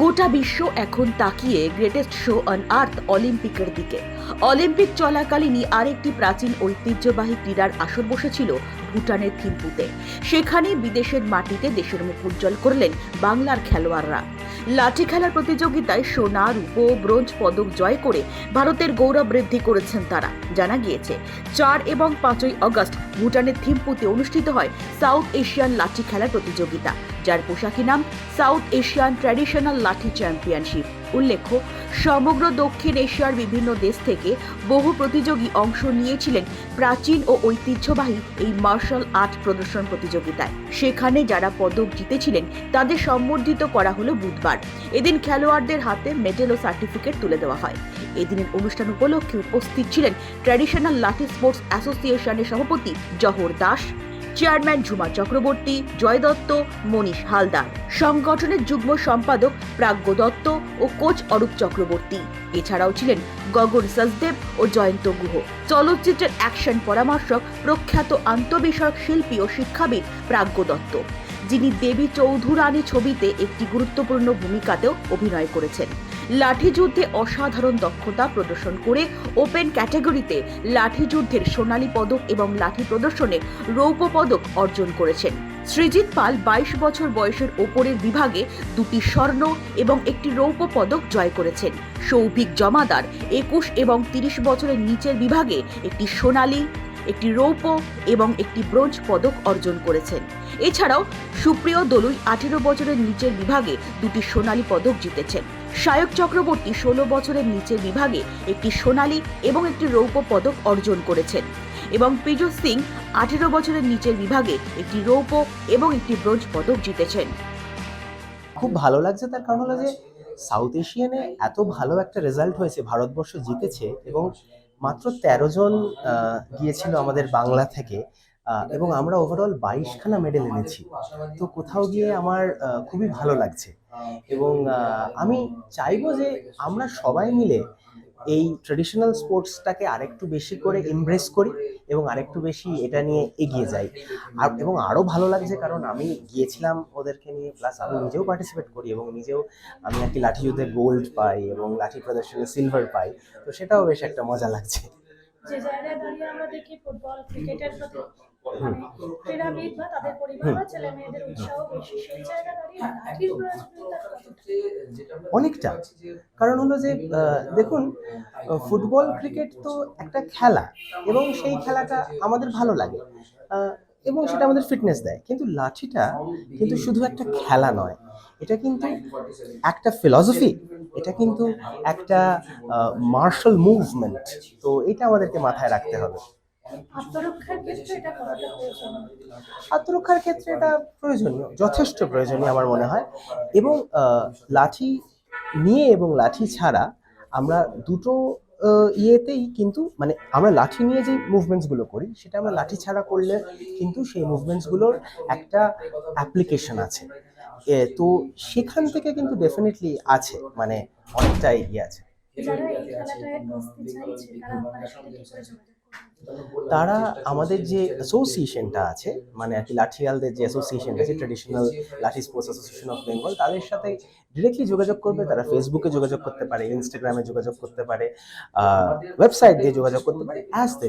গোটা বিশ্ব এখন তাকিয়ে গ্রেটেস্ট শো অন আর্থ অলিম্পিকের দিকে। অলিম্পিক চলাকালীনই আরেকটি প্রাচীন ঐতিহ্যবাহী ক্রীড়ার আসর বসেছিল ভুটানের থিম্পুতে। সেখানে বিদেশের মাটিতে দেশের মুখ উজ্জ্বল করলেন বাংলার খেলোয়াড়রা। লাঠি খেলার প্রতিযোগিতায় সোনা, রূপো, ব্রোঞ্জ পদক জয় করে ভারতের গৌরব বৃদ্ধি করেছেন তারা। জানা গিয়েছে, চার এবং পাঁচই অগস্ট ভুটানের থিম্পুতে অনুষ্ঠিত হয় সাউথ এশিয়ান লাঠি খেলার প্রতিযোগিতা। যার পোশাকি নাম South Asian traditional lathi championship. উল্লেখ্য, সমগ্র দক্ষিণ এশিয়ার বিভিন্ন দেশ থেকে বহু প্রতিযোগী অংশ নিয়েছিলেন প্রাচীন ও ঐতিহ্যবাহী এই মার্শাল আর্ট প্রদর্শন প্রতিযোগিতায়। সেখানে যারা পদক জিতেছিলেন, তাদের সম্বর্ধিত করা হলো বুধবার। এদিন খেলোয়াড়দের হাতে মেডেল ও সার্টিফিকেট তুলে দেওয়া হয়। এদিনের অনুষ্ঠান উপলক্ষে উপস্থিত ছিলেন ট্র্যাডিশনাল লাঠি স্পোর্টস অ্যাসোসিয়েশনের সভাপতি জহর দাস চেয়ারম্যান ঝুমা চক্রবর্তী, জয় দত্ত, মনীষ হালদার। সংগঠনের যুগ্ম সম্পাদক প্রাজ্ঞ দত্ত ও কোচ অরূপ চক্রবর্তী। এছাড়াও ছিলেন গগন সচদেব ও জয়ন্ত গুহ। চলচ্চিত্রের অ্যাকশন পরামর্শক প্রখ্যাত আন্তঃবিষয়ক শিল্পী ও শিক্ষাবিদ প্রাজ্ঞ দত্ত, যিনি দেবী চৌধুরানী ছবিতে একটি গুরুত্বপূর্ণ ভূমিকাতেও অভিনয় করেছেন। লাঠি যুদ্ধে অসাধারণ দক্ষতা প্রদর্শন করে ওপেন ক্যাটাগরিতে লাঠি যুদ্ধের সোনালী পদক এবং লাঠি প্রদর্শনে রৌপ্য পদক অর্জন করেছেন। সৃজিত পাল বাইশ বছর বয়সের ওপরের বিভাগে দুটি স্বর্ণ এবং একটি রৌপ্য পদক জয় করেছেন। সৌভিক জমাদার একুশ এবং তিরিশ বছরের নিচের বিভাগে একটি সোনালী, একটি রৌপ্য এবং একটি ব্রোঞ্জ পদক অর্জন করেছেন। এছাড়াও সুপ্রিয় দলুই আঠেরো বছরের নিচের বিভাগে দুটি সোনালী পদক জিতেছেন। সায়ক চক্রবর্তী ষোলো বছরের নিচের বিভাগে একটি সোনালী এবং একটি রৌপ্য পদক অর্জন করেছেন। এবং পীযুষ সিং আঠেরো বছরের নিচের বিভাগে একটি রৌপ্য এবং একটি ব্রোঞ্জ পদক জিতেছেন। খুব ভালো লাগছে তার কারণ হলো যে সাউথ এশিয়ানে এত ভালো একটা রেজাল্ট হয়েছে, ভারতবর্ষ জিতেছে এবং মাত্র তেরো জন গিয়েছিল আমাদের বাংলা থেকে। এবং আমরা ওভারঅল বাইশখানা মেডেল এনেছি। তো কোথাও গিয়ে আমার খুবই ভালো লাগছে। এবং আমি চাইব যে আমরা সবাই মিলে এই ট্রেডিশনাল স্পোর্টসটাকে আরেকটু বেশি করে এমব্রেস করি এবং আরেকটু বেশি এটা নিয়ে এগিয়ে যাই। আর, এবং আরও ভালো লাগছে কারণ আমি গিয়েছিলাম ওদেরকে নিয়ে প্লাস আমি নিজেও পার্টিসিপেট করি এবং নিজেও আমি একটি লাঠি যুদ্ধে গোল্ড পাই এবং লাঠি প্রদর্শনে সিলভার পাই। তো সেটাও বেশ একটা মজা লাগছে। যে জায়গায় দাঁড়িয়ে আমরা দেখি ফুটবল ক্রিকেটের প্রতি মানে ক্রীড়াবিদ বা তাদের পরিবার বা ছেলে মেয়েদের উৎসাহ বেশি সেই জায়গায় দাঁড়িয়ে লাঠির অনেকটা। কারণ হলো যে দেখুন ফুটবল ক্রিকেট তো একটা খেলা এবং সেই খেলাটা আমাদের ভালো লাগে। এবং সেটা আমাদের ফিটনেস দেয়। কিন্তু লাঠিটা কিন্তু শুধু একটা খেলা নয়। এটা কিন্তু একটা ফিলসফি। এটা কিন্তু একটা মার্শাল মুভমেন্ট তো এটা আমাদেরকে মাথায় রাখতে হবে। আত্মরক্ষার ক্ষেত্রে এটা আত্মরক্ষার ক্ষেত্রে এটা প্রয়োজনীয় যথেষ্ট প্রয়োজনীয় আমার মনে হয়। এবং লাঠি নিয়ে এবং লাঠি ছাড়া আমরা দুটো ইয়েতেই কিন্তু মানে আমরা লাঠি নিয়ে যে মুভমেন্টসগুলো করি সেটা আমরা লাঠি ছাড়া করলে কিন্তু সেই মুভমেন্টসগুলোর একটা অ্যাপ্লিকেশন আছে। তো সেখান থেকে কিন্তু ডেফিনেটলি আছে মানে অনেকটাই এগিয়ে আছে। তারা আমাদের যে অ্যাসোসিয়েশনটা আছে মানে আর কি লাঠিয়ালদের যে অ্যাসোসিয়েশনটা আছে ট্রেডিশনাল লাঠি স্পোর্টস অ্যাসোসিয়েশন অফ বেঙ্গল তাদের সাথে ডিরেক্টলি যোগাযোগ করবে। তারা ফেসবুকে যোগাযোগ করতে পারে ইনস্টাগ্রামে যোগাযোগ করতে পারে ওয়েবসাইট দিয়ে যোগাযোগ করতে পারে অ্যাজ দে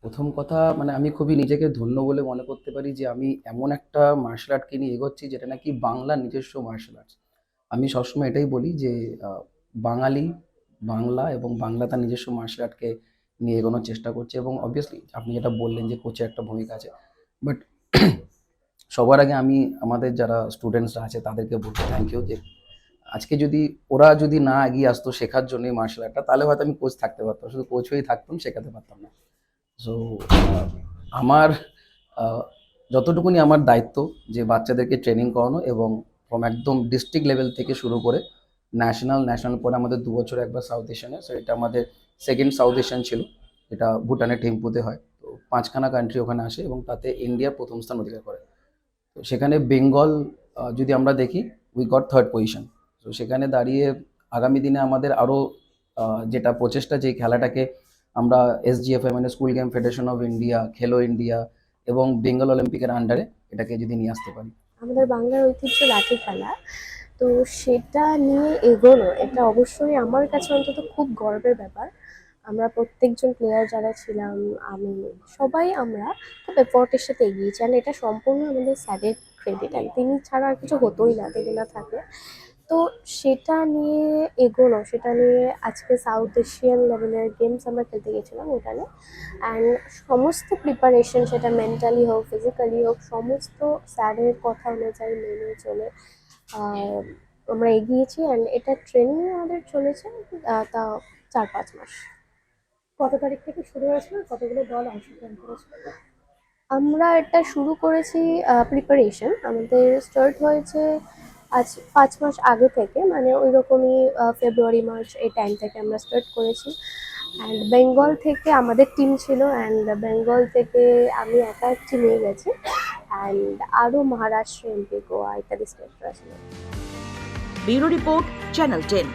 প্রথম কথা মানে আমি খুবই নিজেকে ধন্য বলে মনে করতে পারি যে আমি এমন একটা মার্শাল আর্টকে নিয়ে এগোচ্ছি যেটা নাকি বাংলার নিজস্ব মার্শাল আর্টস আমি সবসময় এটাই বলি যে বাঙালি, বাংলা এবং বাংলা তার নিজস্ব মার্শাল আর্টকে নিয়ে এগোনোর চেষ্টা করছে এবং অবভিয়াসলি আপনি যেটা বললেন যে কোচের একটা ভূমিকা আছে বাট সবার আগে আমি আমাদের যারা স্টুডেন্টসরা আছে তাদেরকে বলতে থ্যাংক ইউ যে আজকে যদি ওরা যদি না এগিয়ে আসতো শেখার জন্য মার্শাল আর্টটা তাহলে হয়তো আমি কোচ থাকতে পারতাম, শুধু কোচ হয়েই থাকতাম, শেখাতে পারতাম না। সো আমার যতটুকুনি আমার দায়িত্ব যে বাচ্চাদেরকে ট্রেনিং করানো এবং ফ্রম একদম ডিস্ট্রিক্ট লেভেল থেকে শুরু করে ন্যাশনাল ন্যাশনাল পরে আমাদের দু বছর একবার সাউথ এশিয়ানে সো এটা আমাদের সেকেন্ড সাউথ এশিয়ান ছিল। এটা ভুটানের টেম্পুতে হয়। তো পাঁচখানা কান্ট্রি ওখানে আসে এবং তাতে ইন্ডিয়া প্রথম স্থান অধিকার করে। তো সেখানে বেঙ্গল যদি আমরা দেখি উই গট থার্ড পজিশন তো সেখানে দাঁড়িয়ে আগামী দিনে আমাদের আরও যেটা প্রচেষ্টা, যে খেলাটাকে আমরা এসজিএফআই মানে school game federation of India Khelo India এবং বেঙ্গল অলিম্পিকের আন্ডারে এটাকে যদি নিয়ে আসতে পারি। আমাদের বাংলার ঐতিহ্য লাঠি খেলা। তো সেটা নিয়ে এগোনো, এটা অবশ্যই আমার কাছে অন্তত খুব গর্বের ব্যাপার। আমরা প্রত্যেকজন প্লেয়ার যারা ছিলাম, আমি, সবাই আমরা খুব এফোর্টের সাথে এগিয়েছি। আর এটা সম্পূর্ণ আমাদের স্যারের ক্রেডিট আর তিনি ছাড়া আর কিছু হতোই না তিনি না থাকে। তো সেটা নিয়ে এগোনো, সেটা নিয়ে আজকে সাউথ এশিয়ান লেভেলের গেমস আমরা খেলতে গেছিলাম ওখানে। অ্যান্ড সমস্ত প্রিপারেশন সেটা মেন্টালি হোক ফিজিক্যালি হোক, সমস্ত স্যারের কথা অনুযায়ী মেনে চলে আমরা এগিয়েছি অ্যান্ড এটা ট্রেনিং আমাদের চলেছে তা চার পাঁচ মাস। কত তারিখ থেকে শুরু হয়েছিল? কতগুলো দল অংশগ্রহণ করেছিল? আমরা এটা শুরু করেছি প্রিপারেশন আমাদের স্টার্ট হয়েছে আজ পাঁচ মাস আগে থেকে মানে ওই রকমই ফেব্রুয়ারি মার্চ এই টাইম থেকে আমরা স্টার্ট করেছি। অ্যান্ড বেঙ্গল থেকে আমাদের টিম ছিল অ্যান্ড বেঙ্গল থেকে আমি একা একটি নিয়ে গেছি। অ্যান্ড আরও মহারাষ্ট্র এমপি গোয়া ইত্যাদি স্টেটরা ছিল ব্যুরো রিপোর্ট চ্যানেল টেন